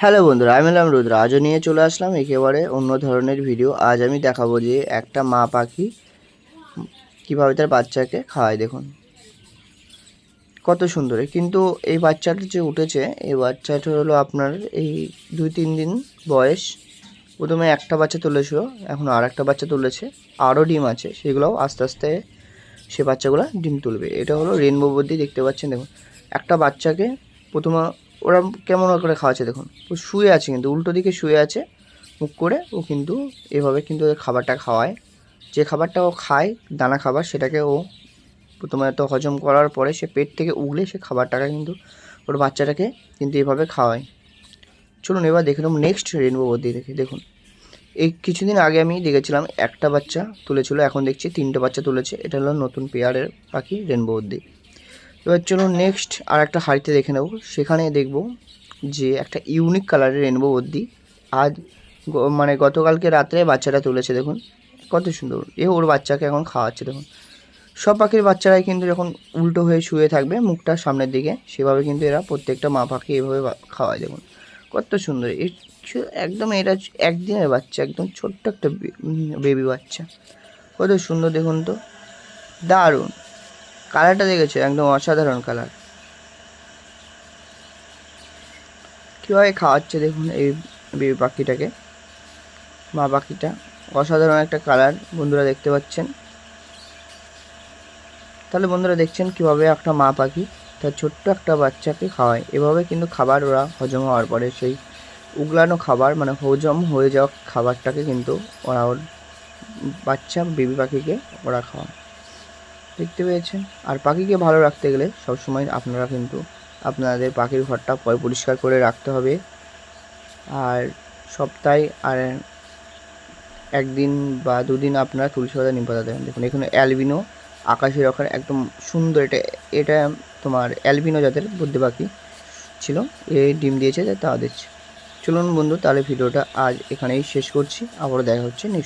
Hello বন্ধুরা, আমি হলাম রুদ্র। আজও নিয়ে চলে আসলাম একেবারে অন্য ধরনের ভিডিও আজ আমি দেখাবো যে একটা মা পাখি কীভাবে তার বাচ্চাকে খাওয়ায় দেখুন। কত সুন্দর। কিন্তু এই বাচ্চাটা যে উঠেছে, এই বাচ্চাটা হলো আপনার এই দুই তিন দিন বয়স। প্রথমে একটা বাচ্চা তুলেছিল, এখন আর একটা বাচ্চা তুলেছে। আরও ডিম আছে, সেগুলোও আস্তে আস্তে সে বাচ্চাগুলো ডিম তুলবে। এটা হলো রেনবো বদ্যি দেখতে পাচ্ছেন, দেখুন। একটা বাচ্চাকে প্রথমে ওরা কেমন করে খাওয়াচ্ছে দেখুন। ও শুয়ে আছে কিন্তু, উল্টো দিকে শুয়ে আছে, মুখ করে ও কিন্তু এভাবে কিন্তু ওদের খাবারটা খাওয়ায়। যে খাবারটা ও খায়, দানা খাবার, সেটাকে ও প্রথমে তো হজম করার পরে সে পেট থেকে উগলে সে খাবারটাকে কিন্তু ওর বাচ্চাটাকে কিন্তু এভাবে খাওয়ায়। চলুন এবার দেখে নেক্সট রেনবো বদ্যি দেখে। দেখুন, এই কিছুদিন আগে আমি দেখেছিলাম একটা বাচ্চা তুলেছিল, এখন দেখছি তিনটে বাচ্চা তুলেছে। এটা হলো নতুন পেয়ারের পাখি রেনবো বদ্যি এবার চলুন নেক্সট আর একটা হাড়িতে দেখে নেব। সেখানে দেখব যে একটা ইউনিক কালারের রেনবো বদ্যি আজ মানে গতকালকে রাত্রে বাচ্চাটা তুলেছে, দেখুন। কত সুন্দর। এ ওর বাচ্চাকে এখন খাওয়াচ্ছে, দেখুন। সব পাখির বাচ্চারাই কিন্তু যখন উল্টো হয়ে শুয়ে থাকবে মুখটা সামনের দিকে, সেভাবে কিন্তু এরা প্রত্যেকটা মা পাখি এভাবে খাওয়ায়, দেখুন। কত সুন্দর। ছ- একদম এটা একদিনের বাচ্চা, একদম ছোট্ট একটা বেবি বাচ্চা। কত সুন্দর, দেখুন তো। দারুণ। কালারটা দেখেছ? একদম অসাধারণ কালার কীভাবে খাওয়াচ্ছে দেখুন এই বেবি পাখিটাকে? মা পাখিটা। অসাধারণ একটা কালার বন্ধুরা দেখতে পাচ্ছেন। তাহলে বন্ধুরা দেখছেন কীভাবে একটা মা পাখি তার ছোট্ট একটা বাচ্চাকে খাওয়ায়। এভাবে কিন্তু খাবার ওরা হজম হওয়ার পরে সেই উগলানো খাবার মানে হজম হয়ে যাওয়া খাবারটাকে কিন্তু ওরা ওর বাচ্চা বেবি পাখিকে ওরা খাওয়ায়। দেখতে পেয়েছেন। আর পাখিকে ভালো রাখতে গেলে সবসময় আপনারা কিন্তু আপনাদের পাখির ঘরটা পরিষ্কার করে রাখতে হবে। আর সপ্তাহে আর একদিন বা দুদিন আপনারা তুলসী পাতা নিম পাতা দেবেন দেখুন, এখানে অ্যালবিনো আকাশি রকমের একদম সুন্দর। এটা এটা তোমার অ্যালবিনো জাতের বুদ্ধি পাখি ছিল। এ ডিম দিয়েছে, তা দিচ্ছে। চলুন বন্ধু, তাহলে ভিডিওটা আজ এখানেই শেষ করছি। আবারও দেখা হচ্ছে নেক্সট